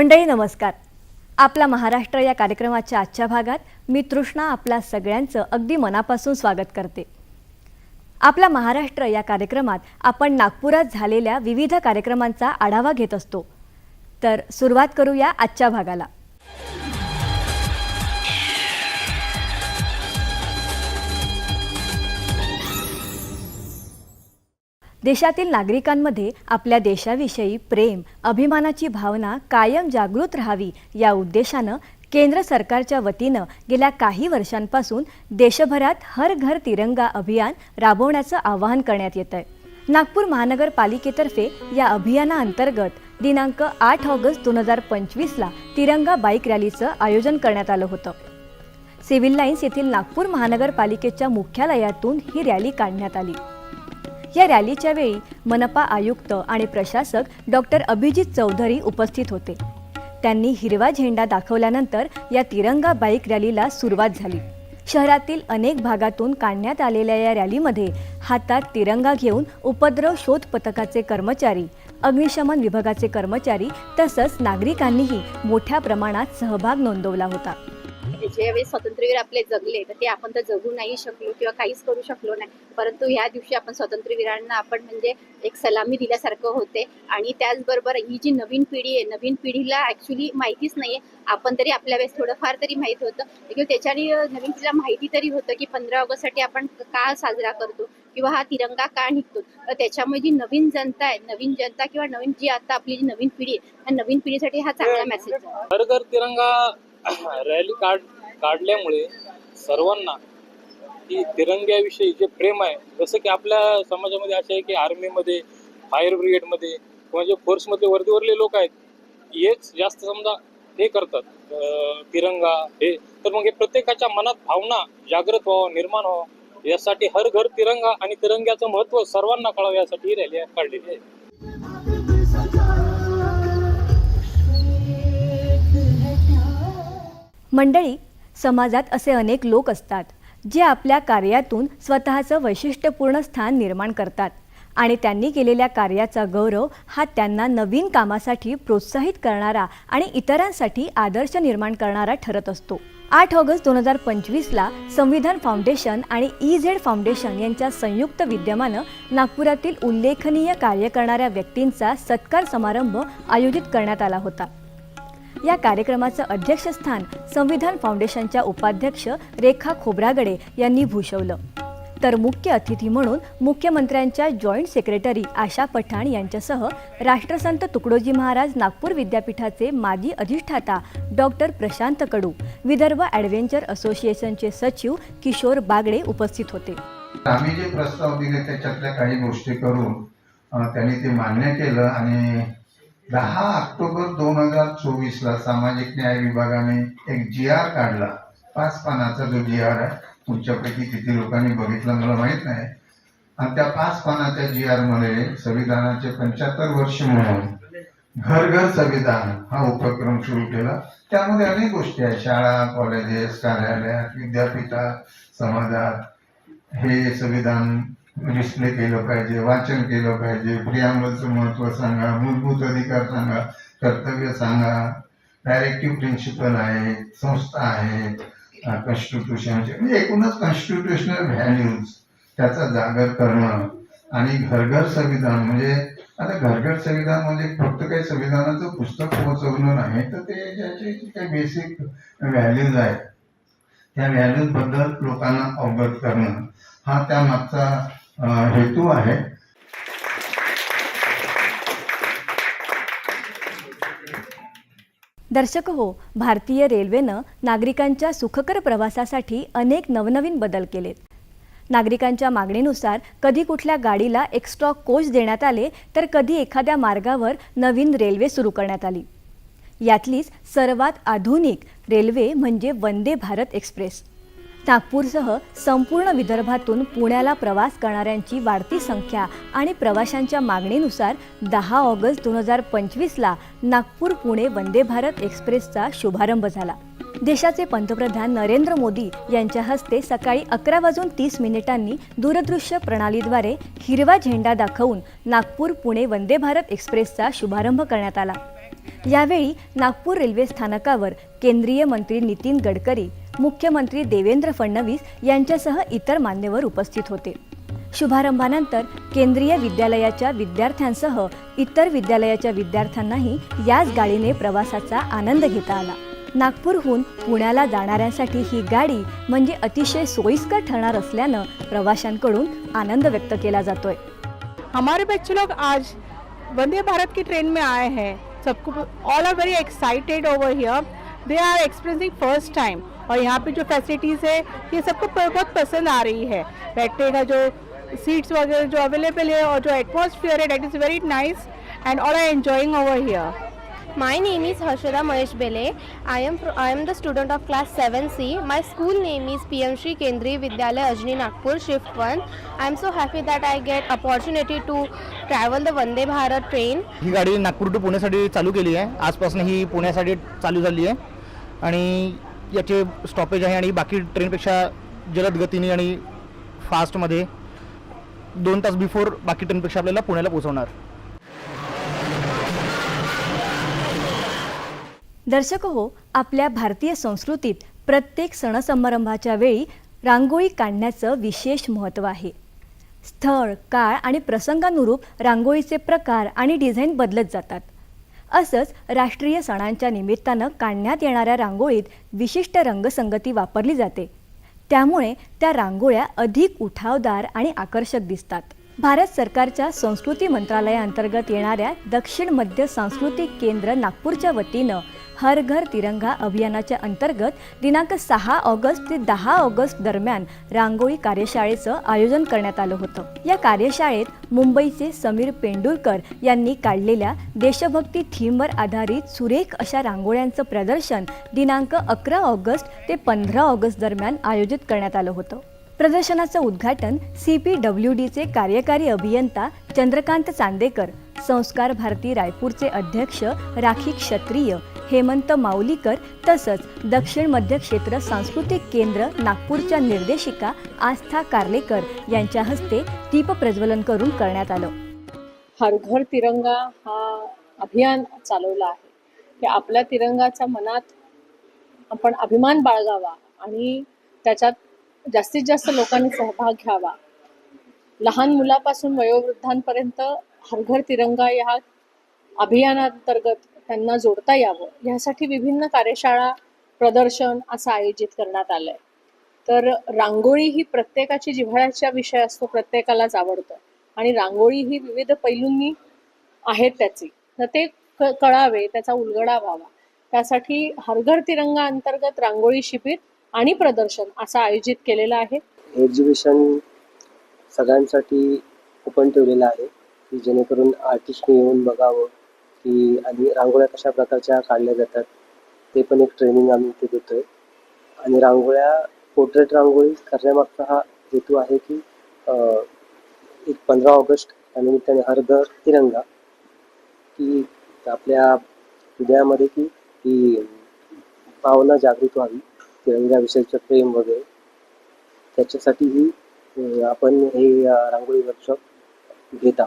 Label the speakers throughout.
Speaker 1: मंडळी नमस्कार आपला महाराष्ट्र या कार्यक्रमाच्या आजच्या भागात मी तृष्णा आपल्या सगळ्यांचं अगदी मनापासून स्वागत करते आपला महाराष्ट्र या कार्यक्रमात आपण नागपुरात झालेल्या विविध कार्यक्रमांचा आढावा घेत असतो तर सुरुवात करूया आजच्या भागाला देशातील नागरिकांमध्ये आपल्या देशाविषयी प्रेम अभिमानाची भावना कायम जागृत राहावी या उद्देशानं केंद्र सरकारच्या वतीनं गेल्या काही वर्षांपासून देशभरात हर घर तिरंगा अभियान राबवण्याचं आवाहन करण्यात येत आहे नागपूर महानगरपालिकेतर्फे या अभियानाअंतर्गत दिनांक आठ ऑगस्ट दोन हजार पंचवीसला तिरंगा बाईक रॅलीचं आयोजन करण्यात आलं होतं सिव्हिल लाईन्स येथील नागपूर महानगरपालिकेच्या मुख्यालयातून ही रॅली काढण्यात आली या रॅलीच्या वेळी मनपा आयुक्त आणि प्रशासक डॉक्टर अभिजित चौधरी उपस्थित होते त्यांनी हिरवा झेंडा दाखवल्यानंतर या तिरंगा बाईक रॅलीला सुरुवात झाली शहरातील अनेक भागातून काढण्यात आलेल्या या रॅलीमध्ये हातात तिरंगा घेऊन उपद्रव शोध पथकाचे कर्मचारी अग्निशमन विभागाचे कर्मचारी तसंच नागरिकांनीही मोठ्या प्रमाणात सहभाग नोंदवला होता
Speaker 2: म्हणजे स्वातंत्र्यवीर आपले जगले तर ते आपण तर जगू नाही शकलो किंवा काहीच करू शकलो नाही परंतु ह्या दिवशी आपण स्वातंत्र्यवीरांना आपण म्हणजे एक सलामी दिल्यासारखं होते आणि त्याचबरोबर ही जी नवीन पिढी आहे नवीन पिढीला ऍक्च्युली माहितीच नाहीये आपण तरी आपल्या वेळेस थोडंफार तरी माहित होतं किंवा त्याच्याने नवीन पिढीला माहिती तरी होतं की पंधरा साठी आपण का साजरा करतो किंवा हा तिरंगा का निघतो तर त्याच्यामुळे जी नवीन जनता आहे नवीन जनता किंवा नवीन जी आता आपली जी नवीन पिढी आहे नवीन पिढीसाठी हा चांगला मेसेज
Speaker 3: आहे तिरंगा रॅली काढ काढल्यामुळे सर्वांना की तिरंग्याविषयी जे प्रेम आहे जसं की आपल्या समाजामध्ये असं आहे की आर्मीमध्ये फायर ब्रिगेडमध्ये किंवा जे फोर्समध्ये वरले लोक आहेत हेच जास्त समजा हे करतात तिरंगा हे तर मग हे प्रत्येकाच्या मनात भावना जागृत व्हावं निर्माण व्हावं यासाठी हर घर तिरंगा आणि तिरंग्याचं महत्त्व सर्वांना कळावं यासाठी ही रॅली काढलेली आहे
Speaker 1: मंडळी समाजात असे अनेक लोक असतात जे आपल्या कार्यातून स्वतःचं वैशिष्ट्यपूर्ण स्थान निर्माण करतात आणि त्यांनी केलेल्या कार्याचा गौरव हा त्यांना नवीन कामासाठी प्रोत्साहित करणारा आणि इतरांसाठी आदर्श निर्माण करणारा ठरत असतो आठ ऑगस्ट दोन हजार पंचवीसला संविधान फाउंडेशन आणि ई झेड फाउंडेशन यांच्या संयुक्त विद्यमानं नागपुरातील उल्लेखनीय कार्य करणाऱ्या व्यक्तींचा सत्कार समारंभ आयोजित करण्यात आला होता या कार्यक्रमाचं अध्यक्षस्थान संविधान फाउंडेशनच्या उपाध्यक्ष रेखा खोब्रागडे यांनी भूषवलं तर मुख्य अतिथी म्हणून मुख्यमंत्र्यांच्या जॉईंट सेक्रेटरी आशा पठाण यांच्यासह राष्ट्रसंत तुकडोजी महाराज नागपूर विद्यापीठाचे माजी अधिष्ठाता डॉक्टर प्रशांत कडू विदर्भ ॲडव्हेंचर असोसिएशनचे सचिव किशोर बागडे उपस्थित होते
Speaker 4: आम्ही जे प्रस्ताव दिले त्याच्यातल्या काही गोष्टी करून त्यांनी ते मान्य केलं आणि दहा ऑक्टोबर दोन हजार चोवीस ला सामाजिक न्याय विभागाने एक जी आर काढला पाच पानाचा जो जी आर आहे तुमच्यापैकी किती लोकांनी बघितला मला माहित नाही आणि त्या पाच पानाच्या जी आर मध्ये संविधानाचे पंच्याहत्तर वर्ष म्हणून घर घर संविधान हा उपक्रम सुरू केला त्यामध्ये अनेक गोष्टी आहेत शाळा कॉलेजेस कार्यालयात विद्यापीठात समाजात हे संविधान विश्ले केलं पाहिजे वाचन केलं पाहिजे प्रियामलचं महत्व सांगा मूलभूत अधिकार सांगा कर्तव्य सांगा डायरेक्टिव्ह प्रिन्सिपल आहे संस्था आहे कॉन्स्टिट्युशनचे म्हणजे एकूणच कॉन्स्टिट्युशनल व्हॅल्यूज त्याचा जागर करणं आणि घरघर संविधान म्हणजे आता घरघर संविधान म्हणजे फक्त काही संविधानाचं पुस्तक पोहोचवणं नाही तर ते ज्याचे काही बेसिक व्हॅल्यूज आहेत त्या बद्दल लोकांना अवगत करणं हा त्यामागचा हेतू आहे
Speaker 1: दर्शक हो भारतीय रेल्वेनं नागरिकांच्या सुखकर प्रवासासाठी अनेक नवनवीन बदल केलेत नागरिकांच्या मागणीनुसार कधी कुठल्या गाडीला एक्स्ट्रा कोच देण्यात आले तर कधी एखाद्या मार्गावर नवीन रेल्वे सुरू करण्यात आली यातलीच सर्वात आधुनिक रेल्वे म्हणजे वंदे भारत एक्सप्रेस नागपूरसह संपूर्ण विदर्भातून पुण्याला प्रवास करणाऱ्यांची वाढती संख्या आणि प्रवाशांच्या मागणीनुसार दहा ऑगस्ट दोन हजार पंचवीसला नागपूर पुणे वंदे भारत एक्सप्रेसचा शुभारंभ झाला देशाचे पंतप्रधान नरेंद्र मोदी यांच्या हस्ते सकाळी अकरा वाजून तीस मिनिटांनी दूरदृश्य प्रणालीद्वारे हिरवा झेंडा दाखवून नागपूर पुणे वंदे भारत एक्सप्रेसचा शुभारंभ करण्यात आला यावेळी नागपूर रेल्वे स्थानकावर केंद्रीय मंत्री नितीन गडकरी मुख्यमंत्री देवेंद्र फडणवीस यांच्यासह इतर मान्यवर उपस्थित होते शुभारंभानंतर केंद्रीय विद्यालयाच्या विद्यार्थ्यांसह इतर विद्यालयाच्या विद्यार्थ्यांनाही याच गाडीने प्रवासाचा आनंद घेता आला नागपूरहून पुण्याला जाणाऱ्यांसाठी ही गाडी म्हणजे अतिशय सोयीस्कर ठरणार असल्यानं प्रवाशांकडून आनंद व्यक्त केला जातोय
Speaker 5: हमारे बच्चे लोग आज वंदे भारत की ट्रेन में आए हैं सबको all are very excited over here they are expressing first time और यहाँ पे जो फैसिलिटीज़ है ये सबको बहुत पसंद आ रही है बैठने का जो सीट्स वगैरह जो अवेलेबल है और जो एटमोसफियर है that is very nice and all I enjoying over here
Speaker 6: My name is Harshada Mahesh Bele. I am I am the student of class 7C. My school name is PM Shri Kendri Vidyalaya Ajni Nagpur Shift 1. I am so happy that I get opportunity to travel the Vande Bharat train.
Speaker 7: ही गाडी Nagpur to पुण्यासाठी चालू केली आहे आजपासून ही पुण्यासाठी चालू झाली आहे आणि याचे स्टॉपेज आहे आणि बाकी ट्रेनपेक्षा जलद गतीने आणि फास्टमध्ये दोन तास बिफोर बाकी ट्रेनपेक्षा आपल्याला पुण्याला पोहोचवणार
Speaker 1: दर्शक हो आपल्या भारतीय संस्कृतीत प्रत्येक सण समारंभाच्या वेळी रांगोळी काढण्याचं विशेष महत्त्व आहे स्थळ काळ आणि प्रसंगानुरूप रांगोळीचे प्रकार आणि डिझाईन बदलत जातात असंच राष्ट्रीय सणांच्या निमित्तानं काढण्यात येणाऱ्या रांगोळीत विशिष्ट रंगसंगती वापरली जाते त्यामुळे त्या रांगोळ्या अधिक उठावदार आणि आकर्षक दिसतात भारत सरकारच्या संस्कृती मंत्रालयाअंतर्गत येणाऱ्या दक्षिण मध्य सांस्कृतिक केंद्र नागपूरच्या वतीनं हर घर तिरंगा अभियानाच्या अंतर्गत दिनांक सहा ऑगस्ट ते दहा ऑगस्ट दरम्यान रांगोळी कार्यशाळेचं आयोजन करण्यात आलं होतं या कार्यशाळेत मुंबईचे समीर पेंडुरकर यांनी काढलेल्या देशभक्ती थीमवर आधारित सुरेख अशा रांगोळ्यांचं प्रदर्शन दिनांक अकरा ऑगस्ट ते पंधरा ऑगस्ट दरम्यान आयोजित करण्यात आलं होतं प्रदर्शनाचं उद्घाटन सी पी डब्ल्यू डीचे कार्यकारी अभियंता चंद्रकांत चांदेकर संस्कार भारती रायपूरचे अध्यक्ष राखी क्षत्रिय हेमंत माऊलीकर तसंच दक्षिण मध्य क्षेत्र सांस्कृतिक केंद्र नागपूरच्या निर्देशिका आस्था कार्लेकर यांच्या हस्ते दीप प्रज्वलन करून करण्यात आलं
Speaker 8: हर घर तिरंगा हा अभियान चालवला आहे की आपल्या तिरंगाच्या मनात आपण अभिमान बाळगावा आणि त्याच्यात जास्तीत जास्त लोकांनी सहभाग घ्यावा लहान मुलापासून वयोवृद्धांपर्यंत हरघर तिरंगा या अभियानांतर्गत त्यांना जोडता यावं यासाठी विभिन्न कार्यशाळा प्रदर्शन असं आयोजित करण्यात आलंय तर रांगोळी ही प्रत्येकाची जिव्हाळ्याचा विषय असतो प्रत्येकालाच आवडतो आणि रांगोळी ही विविध पैलूंनी आहेत त्याची तर ते कळावे त्याचा उलगडा व्हावा त्यासाठी हरघर तिरंगा अंतर्गत रांगोळी शिबिर आणि प्रदर्शन असा आयोजित केलेला आहे
Speaker 9: एक्झिबिशन सगळ्यांसाठी ओपन ठेवलेलं आहे की जेणेकरून आर्टिस्टने येऊन बघावं की आणि रांगोळ्या कशा प्रकारच्या काढल्या जातात ते पण एक ट्रेनिंग आम्ही इथे देतोय आणि रांगोळ्या पोर्ट्रेट रांगोळी करण्यामागचा हा हेतू आहे की एक पंधरा ऑगस्ट या हर हरदर तिरंगा की आपल्या हृदयामध्ये की ही भावना जागृत व्हावी रंगाविषयीचं प्रेम वगैरे त्याच्यासाठीही आपण हे रांगोळी वर्कशॉप घेत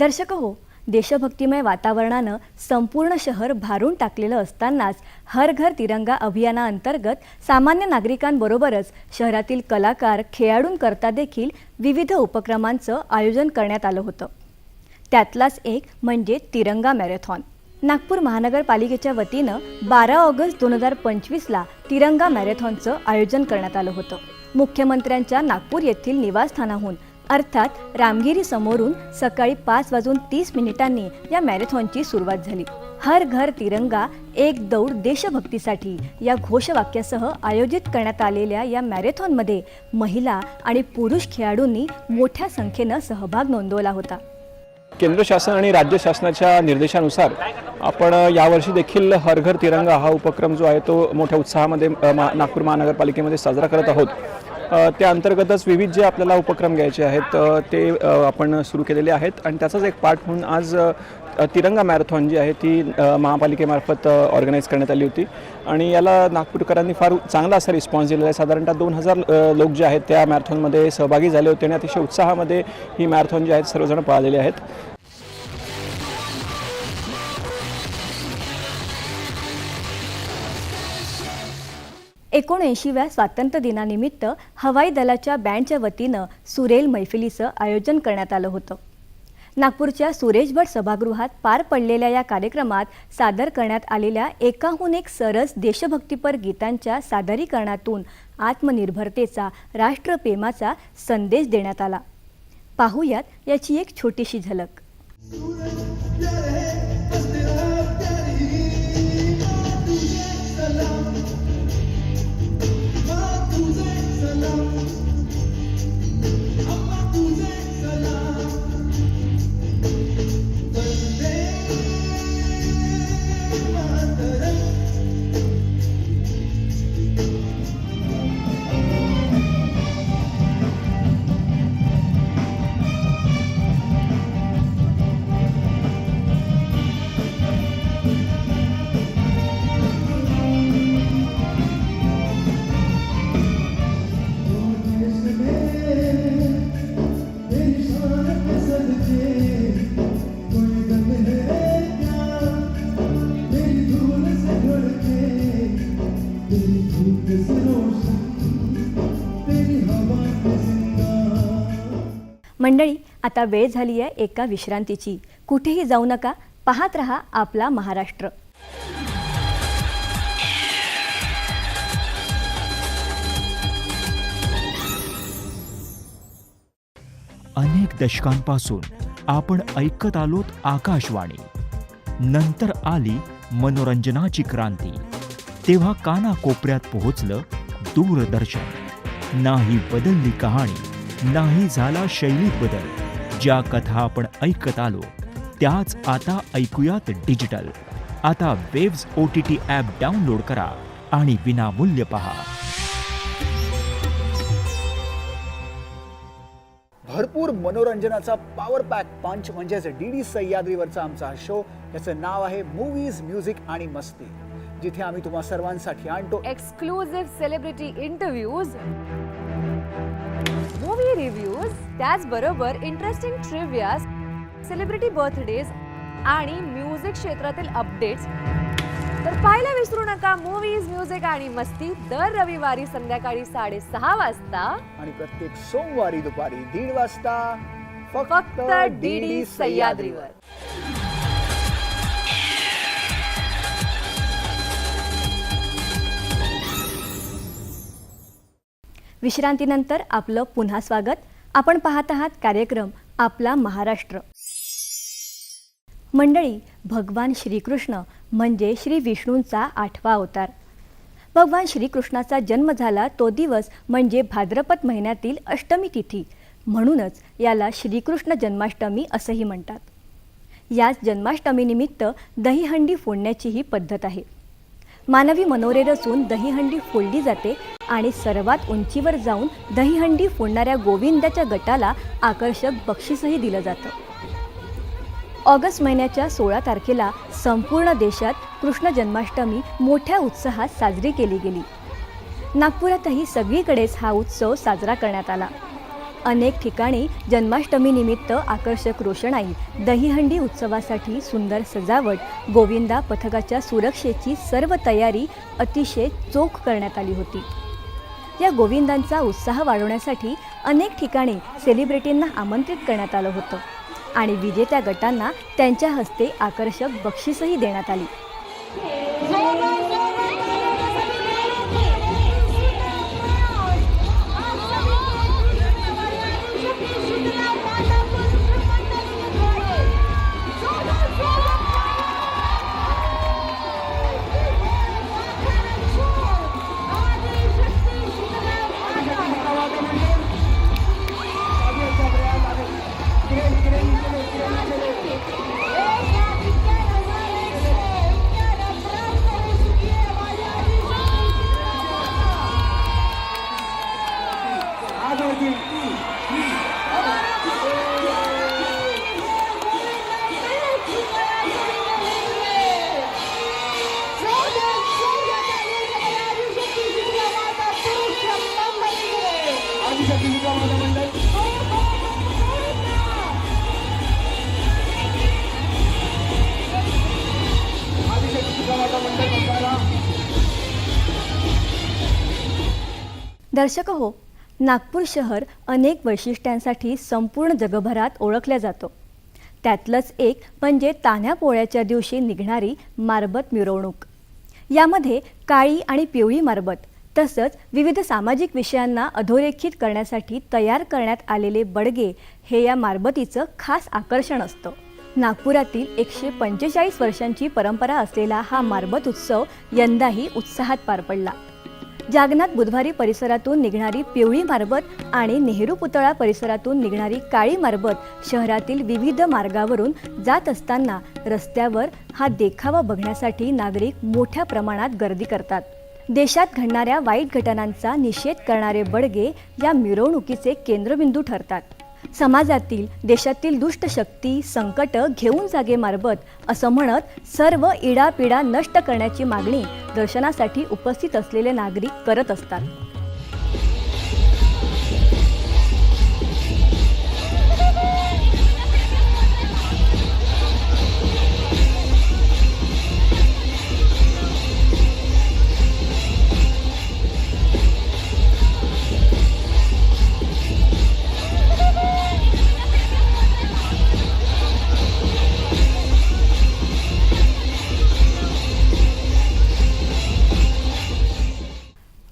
Speaker 1: दर्शक हो देशभक्तिमय वातावरणानं संपूर्ण शहर भारून टाकलेलं असतानाच हर घर तिरंगा अभियानाअंतर्गत सामान्य नागरिकांबरोबरच शहरातील कलाकार खेळाडूंकरता देखील विविध उपक्रमांचं आयोजन करण्यात आलं होतं त्यातलाच एक म्हणजे तिरंगा मॅरेथॉन नागपूर महानगरपालिकेच्या वतीनं बारा ऑगस्ट दोन हजार पंचवीसला तिरंगा मॅरेथॉनचं आयोजन करण्यात आलं होतं मुख्यमंत्र्यांच्या नागपूर येथील निवासस्थानाहून अर्थात रामगिरी समोरून सकाळी पाच वाजून तीस मिनिटांनी या मॅरेथॉनची सुरुवात झाली हर घर तिरंगा एक दौड देशभक्तीसाठी या घोषवाक्यासह आयोजित करण्यात आलेल्या या मॅरेथॉनमध्ये महिला आणि पुरुष खेळाडूंनी मोठ्या संख्येनं सहभाग नोंदवला होता
Speaker 10: केंद्र शासन आणि राज्य शासनाच्या निर्देशानुसार आपण यावर्षी देखील हर घर तिरंगा हा उपक्रम जो आहे तो मोठ्या उत्साहामध्ये मा नागपूर महानगरपालिकेमध्ये साजरा करत आहोत त्या अंतर्गतच विविध जे आपल्याला उपक्रम घ्यायचे आहेत ते आपण सुरू केलेले आहेत आणि त्याचाच एक पार्ट म्हणून आज तिरंगा मॅरेथॉन जी आहे ती महापालिकेमार्फत ऑर्गनाईज करण्यात आली होती आणि याला नागपूरकरांनी फार चांगला असा रिस्पॉन्स दिलेला आहे साधारणतः दोन हजार लोक जे आहेत त्या मॅरेथॉनमध्ये सहभागी झाले होते आणि अतिशय उत्साहामध्ये ही मॅरेथॉन जी आहेत सर्वजण पाळलेले आहेत
Speaker 1: एकोणऐंशीव्या स्वातंत्र्य दिनानिमित्त हवाई दलाच्या बँडच्या वतीनं सुरेल मैफिलीचं आयोजन करण्यात आलं होतं नागपूरच्या सुरेश भट सभागृहात पार पडलेल्या या कार्यक्रमात सादर करण्यात आलेल्या एकाहून एक सरस देशभक्तीपर गीतांच्या सादरीकरणातून आत्मनिर्भरतेचा राष्ट्रप्रेमाचा संदेश देण्यात आला पाहुयात याची एक छोटीशी झलक आता वेळ झाली आहे एका विश्रांतीची कुठेही जाऊ नका पाहत रहा आपला महाराष्ट्र
Speaker 11: अनेक दशकांपासून आपण ऐकत आलोत आकाशवाणी नंतर आली मनोरंजनाची क्रांती तेव्हा कानाकोपऱ्यात पोहोचलं दूरदर्शन नाही बदलली कहाणी नाही झाला शैलीत बदल ज्या कथा आपण ऐकत आलो त्याच आता ऐकूयात डिजिटल आता waves O T T app download करा आणि विनामूल्य पहा
Speaker 12: भरपूर मनोरंजनाचा पॉवर पॅक पंच म्हणजेच डी डी सह्याद्रीवरचा आमचा शो याचं नाव आहे मूवीज म्युझिक आणि मस्ती जिथे आम्ही तुम्हा सर्वांसाठी आणतो
Speaker 13: exclusive celebrity interviews movie reviews त्याचबरोबर इंटरेस्टिंग ट्रिव्हियाज सेलिब्रिटी बर्थडेज आणि म्युझिक क्षेत्रातील अपडेट्स तर पाहायला विसरू नका मूवीज म्युझिक आणि मस्ती दर रविवारी संध्याकाळी साडेसहा वाजता
Speaker 12: आणि प्रत्येक सोमवारी दुपारी दीड वाजता
Speaker 13: फक्त डीडी सह्याद्रीवर
Speaker 1: विश्रांतीनंतर आपलं पुन्हा स्वागत आपण पाहत आहात कार्यक्रम आपला महाराष्ट्र मंडळी भगवान श्रीकृष्ण म्हणजे श्री विष्णूंचा आठवा अवतार भगवान श्रीकृष्णाचा जन्म झाला तो दिवस म्हणजे भाद्रपद महिन्यातील अष्टमी तिथी म्हणूनच याला श्रीकृष्ण जन्माष्टमी असंही म्हणतात याच जन्माष्टमीनिमित्त दहीहंडी फोडण्याची ही पद्धत आहे मानवी मनोरे रचून दहीहंडी फोडली जाते आणि सर्वात उंचीवर जाऊन दहीहंडी फोडणाऱ्या गोविंदाच्या गटाला आकर्षक बक्षीसही दिलं जातं ऑगस्ट महिन्याच्या सोळा तारखेला संपूर्ण देशात कृष्ण जन्माष्टमी मोठ्या उत्साहात साजरी केली गेली नागपुरातही सगळीकडेच हा उत्सव साजरा करण्यात आला अनेक ठिकाणी जन्माष्टमीनिमित्त आकर्षक रोषणाई दहीहंडी उत्सवासाठी सुंदर सजावट गोविंदा पथकाच्या सुरक्षेची सर्व तयारी अतिशय चोख करण्यात आली होती या गोविंदांचा उत्साह वाढवण्यासाठी अनेक ठिकाणी सेलिब्रिटींना आमंत्रित करण्यात आलं होतं आणि विजेत्या गटांना त्यांच्या हस्ते आकर्षक बक्षीसही देण्यात आली दर्शक हो नागपूर शहर अनेक वैशिष्ट्यांसाठी संपूर्ण जगभरात ओळखल्या जातो त्यातलंच एक म्हणजे तान्ह्या पोळ्याच्या दिवशी निघणारी मारबत मिरवणूक यामध्ये काळी आणि पिवळी मारबत तसंच विविध सामाजिक विषयांना अधोरेखित करण्यासाठी तयार करण्यात आलेले बडगे हे या मारबतीचं खास आकर्षण असतं नागपुरातील एकशे पंचेचाळीस वर्षांची परंपरा असलेला हा मारबत उत्सव यंदाही उत्साहात पार पडला जागनाथ बुधवारी परिसरातून निघणारी पिवळी मारबत आणि नेहरू पुतळा परिसरातून निघणारी काळी मारबत शहरातील विविध मार्गावरून जात असताना रस्त्यावर हा देखावा बघण्यासाठी नागरिक मोठ्या प्रमाणात गर्दी करतात देशात घडणाऱ्या वाईट घटनांचा निषेध करणारे बडगे या मिरवणुकीचे केंद्रबिंदू ठरतात समाजातील देशातील दुष्ट शक्ती संकट घेऊन जागे मारबत असं म्हणत सर्व इडापिडा नष्ट करण्याची मागणी दर्शनासाठी उपस्थित असलेले नागरिक करत असतात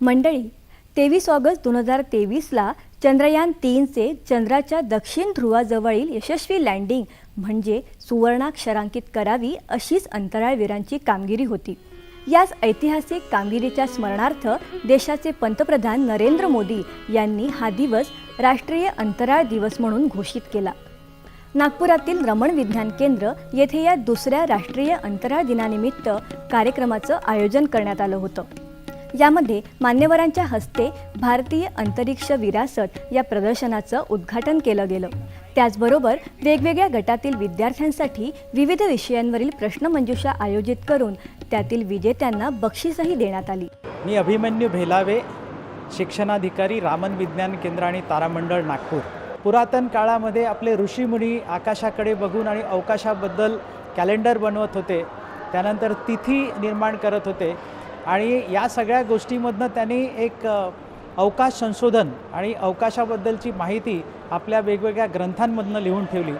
Speaker 1: मंडळी तेवीस ऑगस्ट दोन हजार तेवीसला चंद्रयान तीनचे चंद्राच्या दक्षिण ध्रुवाजवळील यशस्वी लँडिंग म्हणजे सुवर्णाक्षरांकित करावी अशीच अंतराळवीरांची कामगिरी होती याच ऐतिहासिक कामगिरीच्या स्मरणार्थ देशाचे पंतप्रधान नरेंद्र मोदी यांनी हा दिवस राष्ट्रीय अंतराळ दिवस म्हणून घोषित केला नागपुरातील रमण विज्ञान केंद्र येथे या दुसऱ्या राष्ट्रीय अंतराळ दिनानिमित्त कार्यक्रमाचं आयोजन करण्यात आलं होतं यामध्ये मान्यवरांच्या हस्ते भारतीय अंतरिक्ष विरासत या प्रदर्शनाचं उद्घाटन केलं गेलं त्याचबरोबर वेगवेगळ्या गटातील विद्यार्थ्यांसाठी विविध विषयांवरील प्रश्नमंजुषा आयोजित करून त्यातील विजेत्यांना बक्षीसही देण्यात आली
Speaker 14: मी अभिमन्यू भेलावे शिक्षणाधिकारी रामन विज्ञान केंद्र आणि तारामंडळ नागपूर पुरातन काळामध्ये आपले ऋषीमुनी आकाशाकडे बघून आणि अवकाशाबद्दल कॅलेंडर बनवत होते त्यानंतर तिथी निर्माण करत होते आणि या सगळ्या गोष्टीमधनं त्यांनी एक अवकाश संशोधन आणि अवकाशाबद्दलची माहिती आपल्या वेगवेगळ्या ग्रंथांमधनं लिहून ठेवली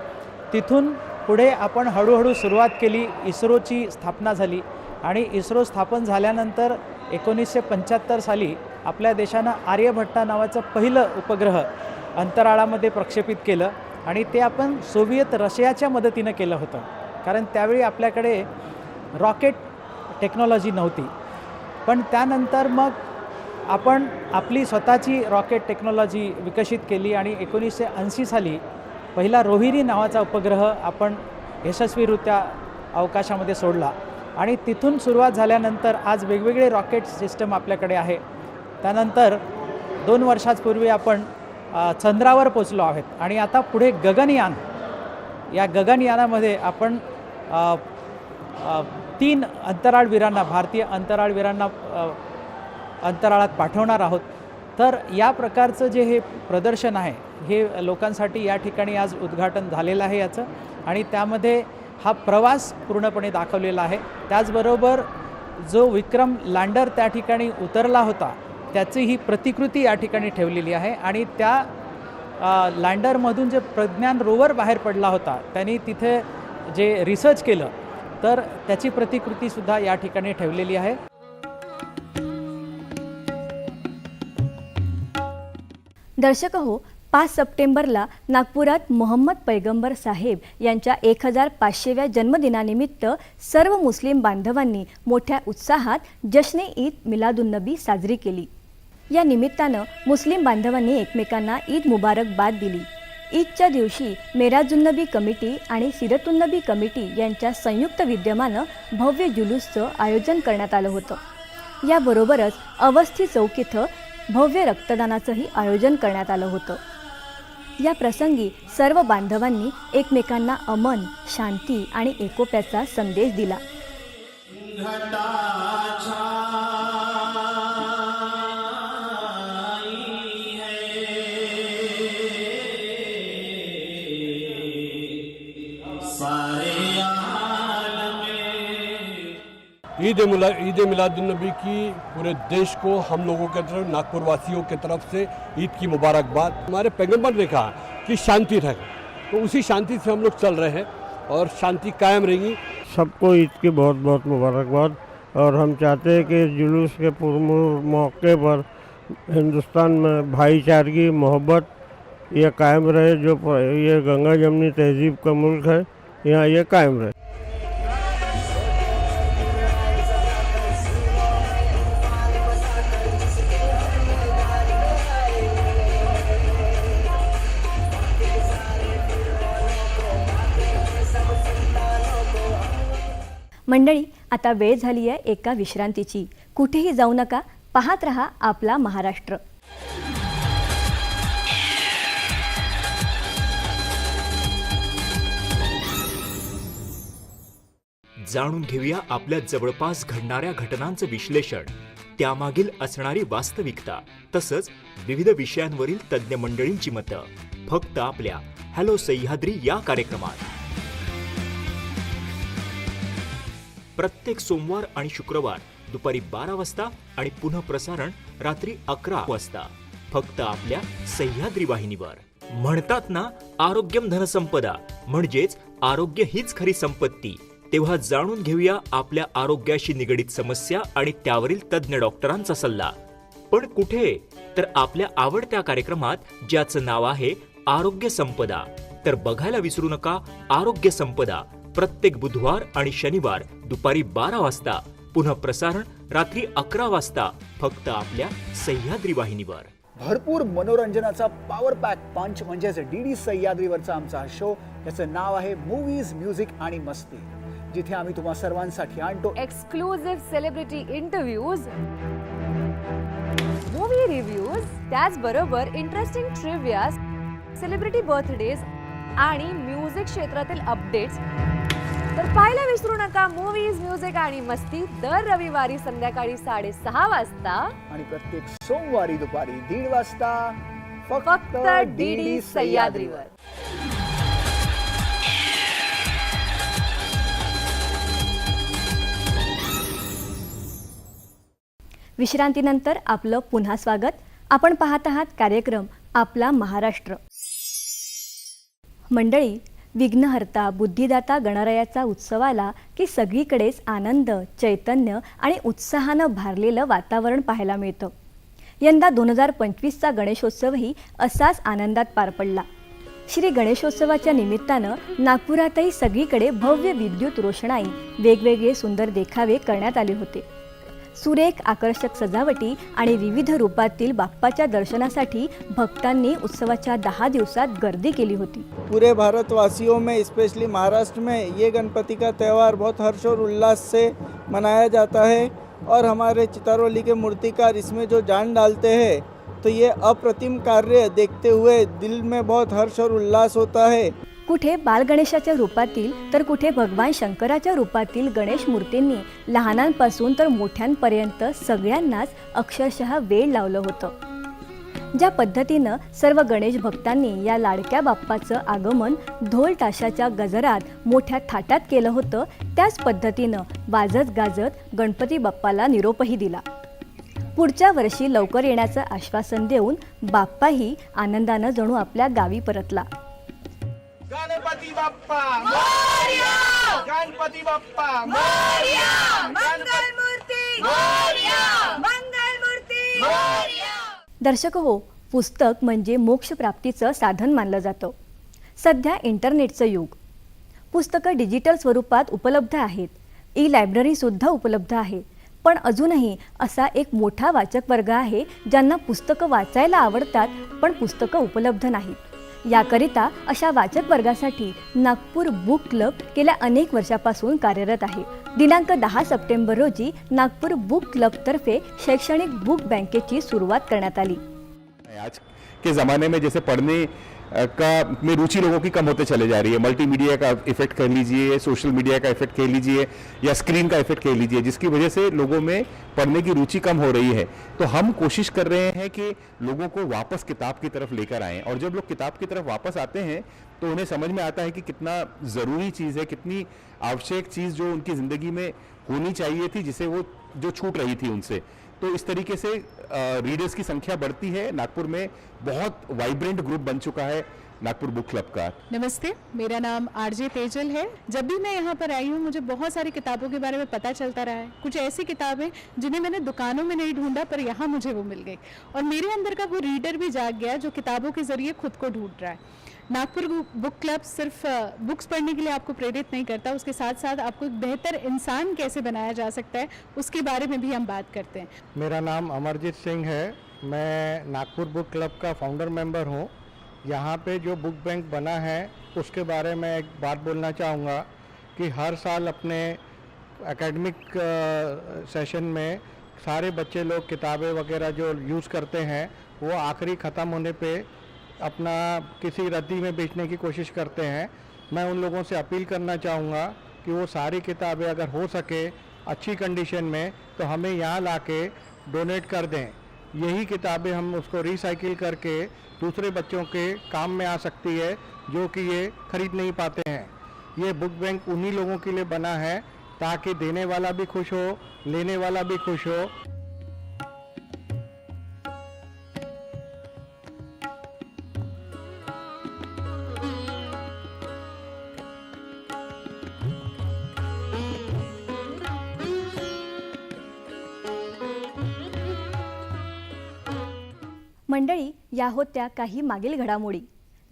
Speaker 14: तिथून पुढे आपण हळूहळू सुरुवात केली इस्रोची स्थापना झाली आणि इस्रो स्थापन झाल्यानंतर एकोणीसशे पंच्याहत्तर साली आपल्या देशानं आर्यभट्टा नावाचं पहिलं उपग्रह अंतराळामध्ये प्रक्षेपित केलं आणि ते आपण सोवियत रशियाच्या मदतीनं केलं होतं कारण त्यावेळी आपल्याकडे रॉकेट टेक्नॉलॉजी नव्हती पण त्यानंतर मग आपण आपली स्वतःची रॉकेट टेक्नॉलॉजी विकसित केली आणि एकोणीसशे ऐंशी साली पहिला रोहिणी नावाचा उपग्रह आपण यशस्वीरित्या अवकाशामध्ये सोडला आणि तिथून सुरुवात झाल्यानंतर आज वेगवेगळे रॉकेट सिस्टम आपल्याकडे आहे त्यानंतर दोन वर्षांपूर्वी आपण चंद्रावर पोचलो आहोत आणि आता पुढे गगनयान या गगनयानामध्ये आपण तीन अंतराळवीरांना भारतीय अंतराळवीरांना अंतराळात पाठवणार आहोत तर या प्रकारचं जे हे प्रदर्शन आहे हे लोकांसाठी या ठिकाणी आज उद्घाटन झालेलं आहे याचं आणि त्यामध्ये हा प्रवास पूर्णपणे दाखवलेला आहे त्याचबरोबर जो विक्रम लँडर त्या ठिकाणी उतरला होता त्याची ही प्रतिकृती या ठिकाणी ठेवलेली आहे आणि त्या लँडरमधून जे प्रज्ञान रोवर बाहेर पडला होता त्यांनी तिथे जे रिसर्च केलं तर त्याची प्रतिकृती सुद्धा या ठिकाणी ठेवलेली आहे
Speaker 1: दर्शक हो पाच सप्टेंबरला नागपुरात मोहम्मद पैगंबर साहेब यांच्या एक हजार पाचशेव्या जन्मदिनानिमित्त सर्व मुस्लिम बांधवांनी मोठ्या उत्साहात जश्ने ईद मिलादुन्नबी साजरी केली या निमित्तानं मुस्लिम बांधवांनी एकमेकांना ईद मुबारकबाद दिली ईदच्या दिवशी मेराजुन्नबी कमिटी आणि सिरतुन्नबी कमिटी यांच्या संयुक्त विद्यमानं भव्य जुलूसचं आयोजन करण्यात आलं होतं याबरोबरच अवस्थी चौक इथं भव्य रक्तदानाचंही आयोजन करण्यात आलं होतं या प्रसंगी सर्व बांधवांनी एकमेकांना अमन शांती आणि एकोप्याचा संदेश दिला
Speaker 15: ईद ईद मिलादुलनबी की पूरे देश को हम लोगों के तरफ नागपुर वासियों के तरफ से ईद की मुबारकबाद हमारे पैगम्बर ने कहा कि शांति रहे तो उसी शांति से हम लोग चल रहे हैं और शांति कायम रहेगी
Speaker 16: सबको ईद की बहुत बहुत मुबारकबाद और हम चाहते हैं कि जुलूस के पूर्व मौके पर हिंदुस्तान में भाईचारगी मोहब्बत यह कायम रहे जो ये गंगा जमनी तहजीब का मुल्क है यहाँ ये कायम रहे
Speaker 1: मंडळी आता वेळ झाली आहे एका विश्रांतीची कुठेही जाऊ नका पाहत रहा आपला महाराष्ट्र
Speaker 17: जाणून घेऊया आपल्या जवळपास घडणाऱ्या घटनांचं विश्लेषण त्यामागील असणारी वास्तविकता तसंच विविध विषयांवरील तज्ज्ञ मंडळींची मतं फक्त आपल्या हॅलो सह्याद्री या कार्यक्रमात प्रत्येक सोमवार आणि शुक्रवार दुपारी बारा वाजता आणि पुनः प्रसारण रात्री अकरा वाजता फक्त आपल्या सह्याद्री वाहिनीवर म्हणतात ना आरोग्यम धनसंपदा म्हणजेच आरोग्य हीच खरी संपत्ती तेव्हा जाणून घेऊया आपल्या आरोग्याशी निगडीत समस्या आणि त्यावरील तज्ज्ञ डॉक्टरांचा सल्ला पण कुठे तर आपल्या आवडत्या कार्यक्रमात ज्याचं नाव आहे आरोग्य संपदा तर बघायला विसरू नका आरोग्य संपदा प्रत्येक बुधवार आणि शनिवार दुपारी बारा वाजता पुन्हा प्रसारण रात्री अकरा वाजता फक्त आपल्या सह्याद्री वाहिनीवर
Speaker 12: भरपूर मनोरंजनाचा पॉवर पॅक पंच म्हणजेच डी डी सह्याद्रीवरचा आमचा हा शो याचं नाव आहे मूवीज म्युझिक आणि मस्ती जिथे आम्ही तुम्हा सर्वांसाठी आणतो
Speaker 13: exclusive celebrity interviews movie reviews त्याचबरोबर इंटरेस्टिंग ट्रिव्हियाज सेलिब्रिटी बर्थडेज आणि म्युझिक क्षेत्रातील अपडेट्स तर पाहायला विसरू नका मूवीज म्युझिक आणि मस्ती दर रविवारी संध्याकाळी साडेसहा वाजता
Speaker 12: आणि प्रत्येक सोमवारी दुपारी दीड वाजता
Speaker 13: फक्त डीडी सह्याद्रीवर
Speaker 1: विश्रांतीनंतर आपलं पुन्हा स्वागत आपण पाहत आहात कार्यक्रम आपला महाराष्ट्र मंडळी विघ्नहर्ता बुद्धिदाता गणरायाचा उत्सवाला की सगळीकडेच आनंद चैतन्य आणि उत्साहानं भारलेलं वातावरण पाहायला मिळतं यंदा दोन हजार पंचवीसचा गणेशोत्सवही असाच आनंदात पार पडला श्री गणेशोत्सवाच्या निमित्तानं नागपुरातही सगळीकडे भव्य विद्युत रोषणाई वेगवेगळे सुंदर देखावे करण्यात आले होते सुरेख आकर्षक सजावटी आणि विविध रूपातील बाप्पाच्या दर्शनासाठी भक्तांनी उत्सवाच्या दहा दिवसात गर्दी केली होती
Speaker 18: पूरे भारतवासियों में स्पेशली महाराष्ट्र में ये गणपती का त्योहार बहुत हर्ष और उल्लास से मनाया जाता है और हमारे चितारोली के मूर्तिकार इसमें जो जान डालते हैं तो ये अप्रतिम कार्य देखते हुए दिल में बहुत हर्ष और उल्लास होता है
Speaker 1: कुठे बालगणेशाच्या रूपातील तर कुठे भगवान शंकराच्या रूपातील गणेश मूर्तींनी लहानांपासून तर मोठ्यांपर्यंत सगळ्यांनाच अक्षरशः वेळ लावलं होतं ज्या पद्धतीनं सर्व गणेश भक्तांनी या लाडक्या बाप्पाचं आगमन ढोल ताशाच्या गजरात मोठ्या थाटात केलं होतं त्याच पद्धतीनं वाजत गाजत गणपती बाप्पाला निरोपही दिला पुढच्या वर्षी लवकर येण्याचं आश्वासन देऊन बाप्पाही आनंदानं जणू आपल्या गावी परतला बाप्पा गणपती बाप्पा दर्शक हो पुस्तक म्हणजे मोक्षप्राप्तीचं साधन मानलं जातं सध्या इंटरनेटचं युग पुस्तकं डिजिटल स्वरूपात उपलब्ध आहेत ई लायब्ररीसुद्धा उपलब्ध आहे पण अजूनही असा एक मोठा वाचक वर्ग आहे ज्यांना पुस्तकं वाचायला आवडतात पण पुस्तकं उपलब्ध नाहीत याकरिता अशा वाचक वर्गासाठी नागपूर बुक क्लब गेल्या अनेक वर्षापासून कार्यरत आहे दिनांक दहा सप्टेंबर रोजी नागपूर बुक क्लबतर्फे शैक्षणिक बुक बँकेची सुरुवात करण्यात आली
Speaker 19: के ज़माने में जैसे पढ़ने का में रुचि लोगों की कम होते चले जा रही है मल्टीमीडिया का इफेक्ट कह लीजिए सोशल मीडिया का इफेक्ट कह लीजिए या स्क्रीन का इफेक्ट कह लीजिए जिसकी वजह से लोगों में पढ़ने की रुचि कम हो रही है तो हम कोशिश कर रहे हैं कि लोगों को वापस किताब की तरफ लेकर आएँ और जब लोग किताब की तरफ वापस आते हैं तो उन्हें समझ में आता है कि कितना ज़रूरी चीज़ है कितनी आवश्यक चीज़ जो उनकी ज़िंदगी में होनी चाहिए थी जिसे वो जो छूट रही थी उनसे तो इस तरीके से रीडर्स की संख्या बढ़ती है नागपुर में बहुत वाइब्रेंट ग्रुप बन चुका है नागपुर बुक क्लब का
Speaker 20: नमस्ते मेरा नाम आरजे तेजल है जब भी मैं यहाँ पर आई हूँ मुझे बहुत सारी किताबों के बारे में पता चलता रहा है कुछ ऐसी किताबें जिन्हें मैंने दुकानों में नहीं ढूंढा पर यहाँ मुझे वो मिल गई और मेरे अंदर का वो रीडर भी जाग गया जो किताबों के जरिए खुद को ढूंढ रहा है नागपुर बुक क्लब सिर्फ बुक्स पढ़ने के लिए आपको प्रेरित नहीं करता उसके साथ साथ आपको एक बेहतर इंसान कैसे बनाया जा सकता है उसके बारे में भी हम बात करते हैं
Speaker 21: मेरा नाम अमरजीत सिंह है मैं नागपुर बुक क्लब का फाउंडर मेंबर हूँ यहाँ पे जो बुक बैंक बना है उसके बारे में एक बात बोलना चाहूँगा कि हर साल अपने एकेडमिक सेशन में सारे बच्चे लोग किताबें वगैरह जो यूज़ करते हैं वो आखिरी ख़त्म होने पे अपना किसी रद्दी में बेचने की कोशिश करते हैं मैं उन लोगों से अपील करना चाहूँगा कि वो सारी किताबें अगर हो सके अच्छी कंडीशन में तो हमें यहाँ ला के डोनेट कर दें यही किताबें हम उसको रिसाइकिल करके दूसरे बच्चों के काम में आ सकती है जो कि ये खरीद नहीं पाते हैं ये बुक बैंक उन्हीं लोगों के लिए बना है ताकि देने वाला भी खुश हो लेने वाला भी खुश हो
Speaker 1: मंडळी या होत्या काही मागील घडामोडी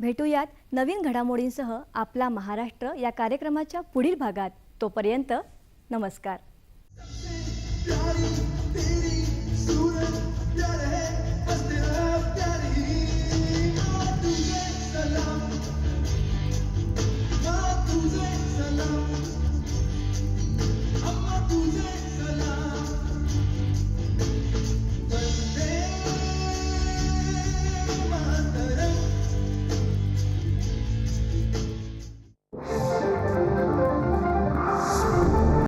Speaker 1: भेटूयात नवीन घडामोडींसह आपला महाराष्ट्र या कार्यक्रमाच्या पुढील भागात तोपर्यंत नमस्कार